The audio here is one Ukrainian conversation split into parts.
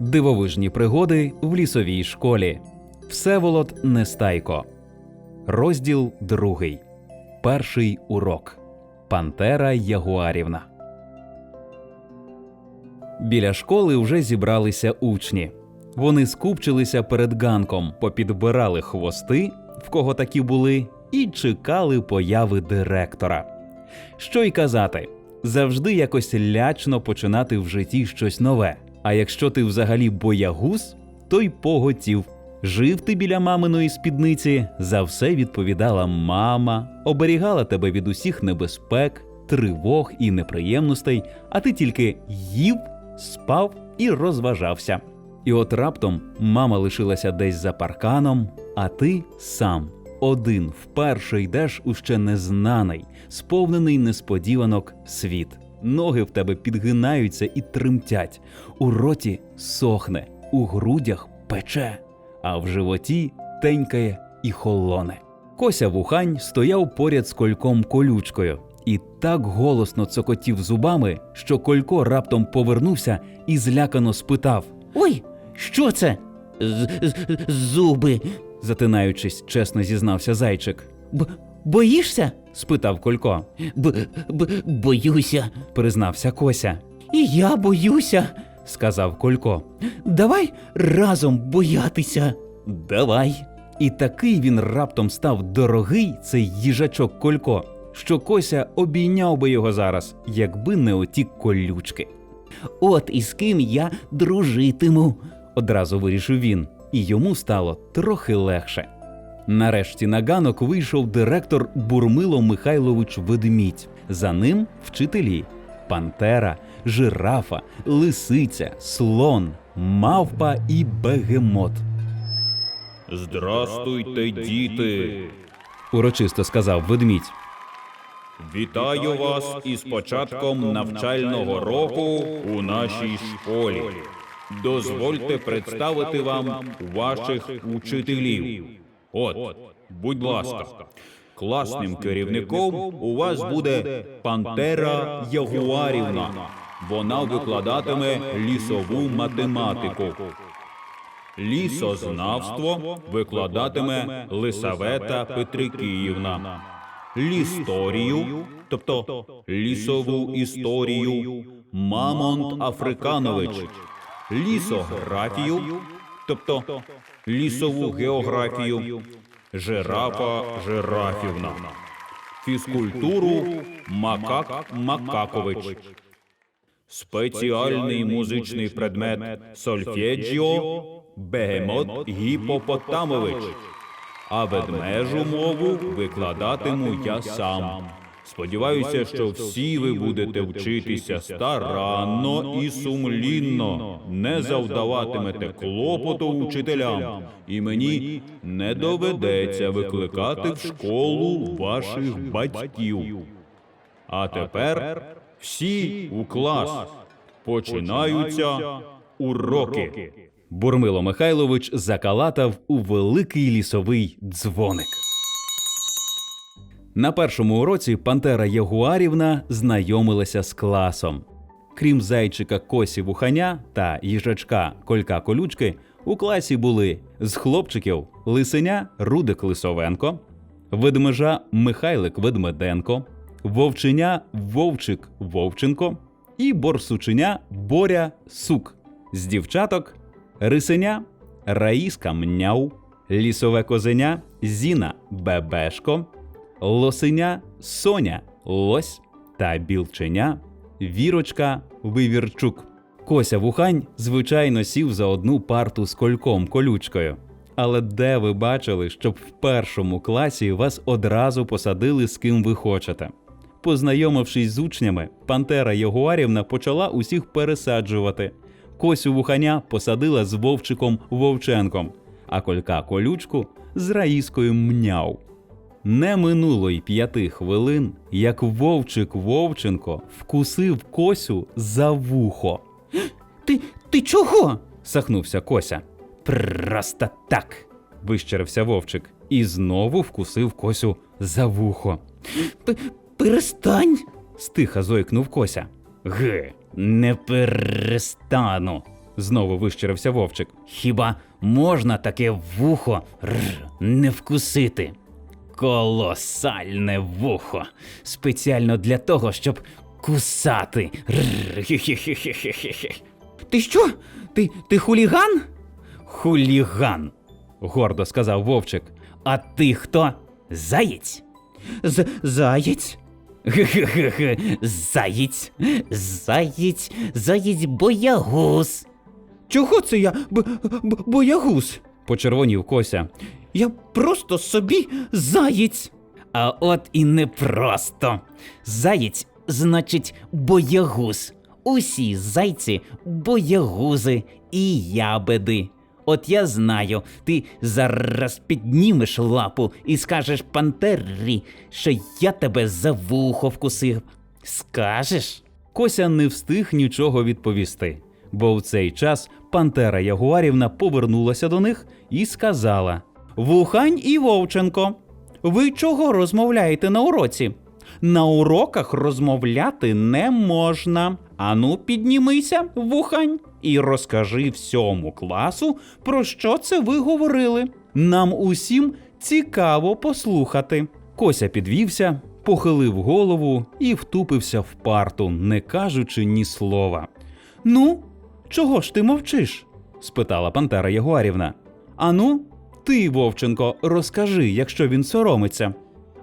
Дивовижні пригоди в лісовій школі. Всеволод Нестайко. Розділ другий. Перший урок. Пантера Ягуарівна. Біля школи вже зібралися учні. Вони скупчилися перед ганком, попідбирали хвости, в кого такі були, і чекали появи директора. Що й казати, завжди якось лячно починати в житті щось нове. А якщо ти взагалі боягуз, то й поготів. Жив ти біля маминої спідниці, за все відповідала мама, оберігала тебе від усіх небезпек, тривог і неприємностей, а ти тільки їв, спав і розважався. І от раптом мама лишилася десь за парканом, а ти сам один вперше йдеш у ще незнаний, сповнений несподіванок світ. Ноги в тебе підгинаються і тремтять, у роті сохне, у грудях пече, а в животі тенькає і холоне. Кося вухань стояв поряд з кольком колючкою і так голосно цокотів зубами, що Колько раптом повернувся і злякано спитав, Ой, що це? З- з- Зуби. затинаючись, чесно зізнався зайчик. Б- боїшся? Спитав Колько, Б- б- боюся. признався Кося, І я боюся. сказав Колько. Давай разом боятися. Давай. І такий він раптом став дорогий, цей їжачок Колько, що Кося обійняв би його зараз, якби не оті колючки. От із ким я дружитиму. Одразу вирішив він, і йому стало трохи легше. Нарешті на ганок вийшов директор Бурмило Михайлович Ведмідь. За ним вчителі пантера, жирафа, лисиця, слон, мавпа і бегемот. Здрастуйте, діти! Урочисто сказав ведмідь. Вітаю вас із початком навчального року у нашій школі. Дозвольте представити вам ваших учителів. От, будь ласка, класним керівником у вас буде Пантера Ягуарівна. Вона викладатиме лісову математику. Лісознавство викладатиме Лисавета Петрикіївна. Лісторію, тобто лісову історію, Мамонт Африканович. Лісографію, тобто лісову географію, Жирафа Жирафівна. Фізкультуру Макак Макакович. Спеціальний музичний предмет сольфеджіо Бегемот Гіпопотамович. А ведмежу мову викладатиму я сам. Сподіваюся, що всі ви будете вчитися старанно і сумлінно, не завдаватимете клопоту учителям, і мені не доведеться викликати в школу ваших батьків. А тепер всі у клас. Починаються уроки. Бурмило Михайлович закалатав у великий лісовий дзвоник. На першому уроці Пантера Ягуарівна знайомилася з класом. Крім зайчика Косі Вуханя та їжачка Колька Колючки, у класі були з хлопчиків Лисеня Рудик Лисовенко, ведмежа Михайлик Ведмеденко, вовченя Вовчик Вовченко і борсученя Боря Сук. З дівчаток Рисеня Раїска Мняу, лісове козеня Зіна Бебешко, лосеня Соня Лось та білченя Вірочка Вивірчук. Кося Вухань, звичайно, сів за одну парту з кольком колючкою. Але де ви бачили, щоб в першому класі вас одразу посадили з ким ви хочете? Познайомившись з учнями, Пантера Ягуарівна почала усіх пересаджувати. Косю Вуханя посадила з Вовчиком Вовченком, а колька колючку з Раїскою Мняу. Не минуло й п'яти хвилин, як Вовчик Вовченко вкусив Косю за вухо. Ти, ти чого? Сахнувся Кося. Просто так. вищерився Вовчик і знову вкусив Косю за вухо. Перестань. Стиха зойкнув Кося. Ге, не перестану. Знову вищирився вовчик. Хіба можна таке вухо рр, не вкусити? Колосальне вухо. Спеціально для того, щоб кусати. Ти що? Ти, ти хуліган? Хуліган. Гордо сказав вовчик. А ти хто? Заєць? З заєць? Заєць, заєць, заєць боягуз. Чого це я б, б, боягуз? Почервонів Кося. Я просто собі заєць. А от і не просто. Заєць значить боягуз. Усі зайці боягузи і ябеди. От я знаю, ти зараз піднімеш лапу і скажеш пантері, що я тебе за вухо вкусив. Скажеш? Кося не встиг нічого відповісти, бо в цей час пантера Ягуарівна повернулася до них і сказала: Вухань і Вовченко, ви чого розмовляєте на уроці? На уроках розмовляти не можна. Ану, піднімися, вухань, і розкажи всьому класу, про що це ви говорили. Нам усім цікаво послухати. Кося підвівся, похилив голову і втупився в парту, не кажучи ні слова. Ну, чого ж ти мовчиш? спитала Пантера Ягуарівна. Ану, ти, Вовченко, розкажи, якщо він соромиться.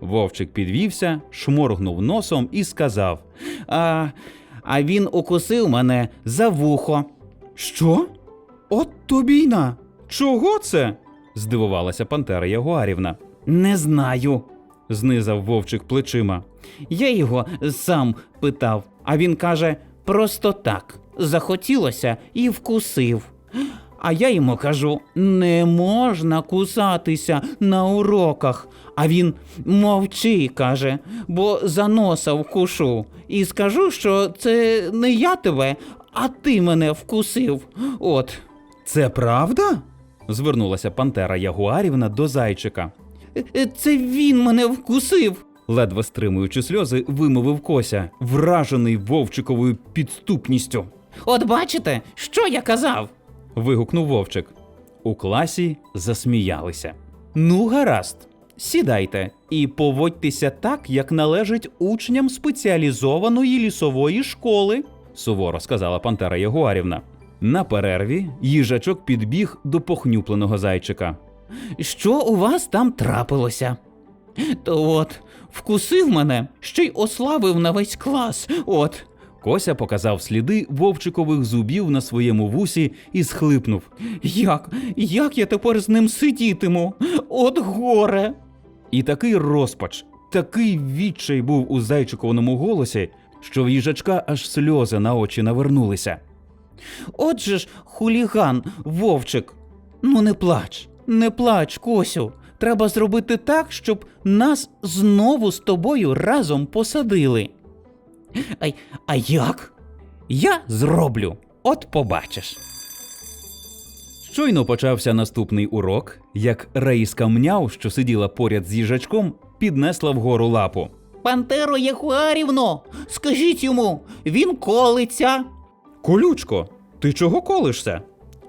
Вовчик підвівся, шморгнув носом і сказав: А, а він укусив мене за вухо. Що? От тобі на. Чого це? здивувалася Пантера Ягуарівна. Не знаю. Знизав вовчик плечима. Я його сам питав, а він каже: просто так. Захотілося і вкусив. А я йому кажу: не можна кусатися на уроках. А він мовчи, каже, бо за носа вкушу. І скажу, що це не я тебе, а ти мене вкусив. От. Це правда? звернулася Пантера Ягуарівна до зайчика. Е, Це він мене вкусив. Ледве стримуючи сльози, вимовив Кося, вражений вовчиковою підступністю. От бачите, що я казав? Вигукнув вовчик. У класі засміялися. Ну, гаразд, сідайте і поводьтеся так, як належить учням спеціалізованої лісової школи, суворо сказала Пантера Ягуарівна. На перерві їжачок підбіг до похнюпленого зайчика. Що у вас там трапилося? То от, вкусив мене, ще й ославив на весь клас. От. Кося показав сліди вовчикових зубів на своєму вусі і схлипнув. Як? Як я тепер з ним сидітиму? От горе. І такий розпач, такий відчай був у зайчиковому голосі, що в їжачка аж сльози на очі навернулися. Отже ж, хуліган, вовчик. Ну не плач, не плач, Косю. Треба зробити так, щоб нас знову з тобою разом посадили. А, а як? Я зроблю. От побачиш. Щойно почався наступний урок, як Раїска Мняв, що сиділа поряд з їжачком, піднесла вгору лапу. Пантеро Ягуарівно, скажіть йому, він колиться. Колючко, ти чого колишся?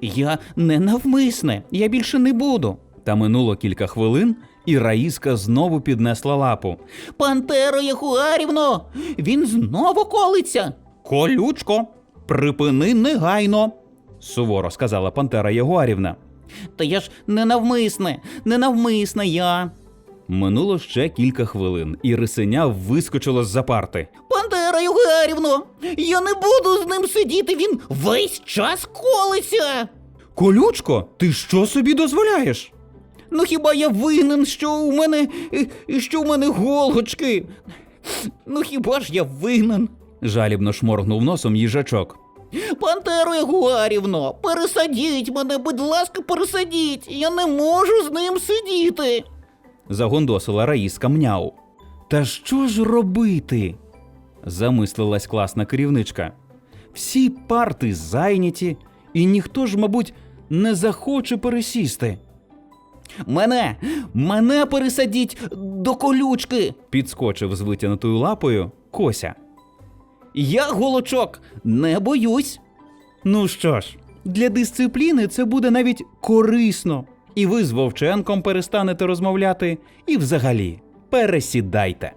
Я не навмисне, я більше не буду. Та минуло кілька хвилин, і Раїска знову піднесла лапу. Пантеро Ягуарівно, він знову колиться. Колючко, припини негайно, суворо сказала Пантера Ягуарівна. Та я ж не навмисне, не я. Минуло ще кілька хвилин, і рисеня вискочило з-за парти. Пантера Ягуарівно, я не буду з ним сидіти, він весь час колиться. Колючко, ти що собі дозволяєш? Ну хіба я винен, що у мене е, що у мене голочки? Ну хіба ж я винен? Жалібно шморгнув носом їжачок. Пантеро Ягуарівно, пересадіть мене, будь ласка, пересадіть. Я не можу з ним сидіти. Загондосила Раїска Мняу. Та що ж робити? замислилась класна керівничка. Всі парти зайняті, і ніхто ж, мабуть, не захоче пересісти. Мене, мене пересадіть до колючки. Підскочив з витягнутою лапою Кося. Я голочок, не боюсь. Ну що ж, Для дисципліни це буде навіть корисно. І ви з Вовченком перестанете розмовляти, і взагалі пересідайте.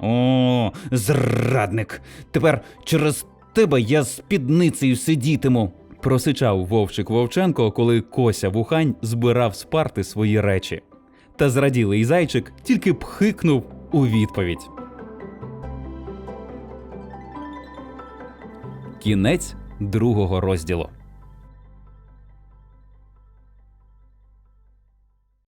О, зрадник. Тепер через тебе я з спідницею сидітиму. Просичав вовчик Вовченко, коли Кося Вухань збирав з парти свої речі. Та зраділий зайчик тільки пхикнув у відповідь. Кінець другого розділу.